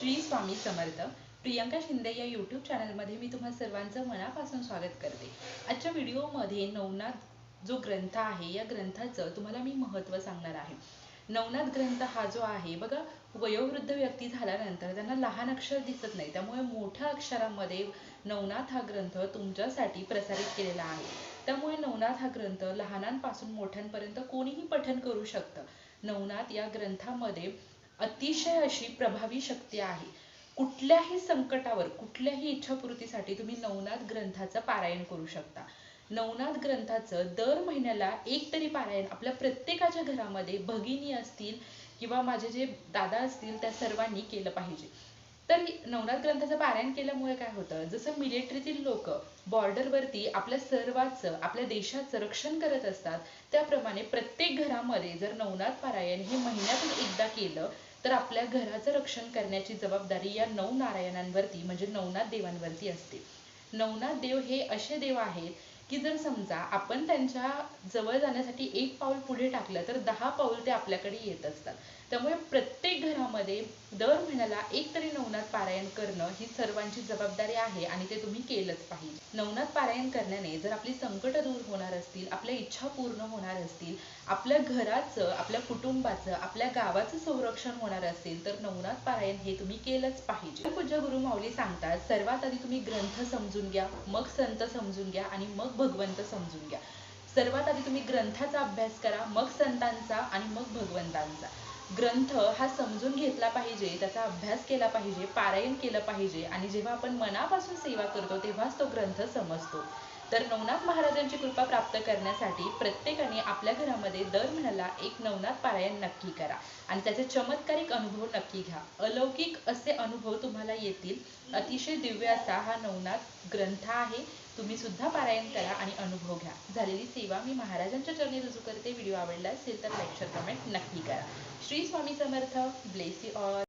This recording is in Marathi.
श्री स्वामी समर्थ प्रियंका शिंदे या यूट्यूब चॅनलमध्ये मी तुम्हा सर्वांचं मनापासून स्वागत करते. आजच्या व्हिडिओमध्ये नवनाथ जो ग्रंथ आहे या ग्रंथाचं तुम्हाला मी महत्त्व सांगणार आहे. नवनाथ ग्रंथ हा जो आहे बघा वयोवृद्ध व्यक्ती झाल्यानंतर त्यांना लहान अक्षर दिसत नाही. त्यामुळे मोठ्या अक्षरामध्ये नवनाथ हा ग्रंथ तुमच्यासाठी प्रसारित केलेला आहे. त्यामुळे नवनाथ हा ग्रंथ लहानांपासून मोठ्यांपर्यंत कोणीही पठन करू शकतं. नवनाथ या ग्रंथामध्ये अतिशय अशी प्रभावी शक्ती आहे. कुठल्याही संकटावर कुठल्याही इच्छापूर्तीसाठी तुम्ही नवनाथ ग्रंथाचं पारायण करू शकता. नवनाथ ग्रंथाचं दर महिन्याला एक तरी पारायण आपल्या प्रत्येकाच्या घरामध्ये भगिनी असतील किंवा माझे जे दादा असतील त्या सर्वांनी केलं पाहिजे. तर नवनाथ ग्रंथाचं पारायण केल्यामुळे काय होतं? जसं मिलिटरीतील लोक बॉर्डरवरती आपल्या सर्वाचं आपल्या देशाचं रक्षण करत असतात त्याप्रमाणे प्रत्येक घरामध्ये जर नवनाथ पारायण हे महिन्यातून एकदा केलं तर आपल्या घराचं रक्षण करण्याची जबाबदारी या नऊ नारायणांवरती म्हणजे नवनाथ देवांवरती असते. नवनाथ देव हे असे देव आहेत की जर समजा आपण त्यांच्या जवळ जाण्यासाठी एक पाऊल पुढे टाकलं तर दहा पाऊल ते आपल्याकडे येत असतात. त्यामुळे प्रत्येक घरामध्ये दर महिन्याला एक तरी नवनाथ पारायण करणं ही सर्वांची जबाबदारी आहे आणि ते तुम्ही केलंच पाहिजे. नवनाथ पारायण करण्याने जर आपली संकट दूर होणार असतील आपल्या इच्छा पूर्ण होणार असतील आपल्या घराचं आपल्या कुटुंबाचं आपल्या गावाचं संरक्षण होणार असेल तर नवनाथ पारायण हे तुम्ही केलंच पाहिजे. पूज्य गुरु माऊली सांगतात सर्वात आधी तुम्ही ग्रंथ समजून घ्या मग संत समजून घ्या आणि मग भगवंत समजून घ्या. सर्वात आधी तुम्ही ग्रंथाचा अभ्यास करा मग संतांचा आणि मग भगवंतांचा. ग्रंथ हा समजून घेतला पाहिजे त्याचा अभ्यास केला पाहिजे पारायण केलं पाहिजे आणि जेव्हा आपण मनापासून सेवा करतो तेव्हाच तो ग्रंथ समजतो. तर नवनाथ महाराजांची कृपा प्राप्त करण्यासाठी प्रत्येकाने आपल्या घरामध्ये दर महिन्याला एक नवनाथ पारायण नक्की करा. आणि त्याचे चमत्कारिक अनुभव नक्की घ्या. अलौकिक असे अनुभव तुम्हाला येतील. अतिशय दिव्य असा हा नवनाथ ग्रंथ आहे. तुम्ही सुद्धा पारायण करा आणि अनुभव घ्या. झालेली सेवा मी महाराजांच्या चरणी रुजू करते. व्हिडिओ आवडला असेल तर लाईक शेअर कमेंट नक्की करा. Shri Swami Samarth. Bless you all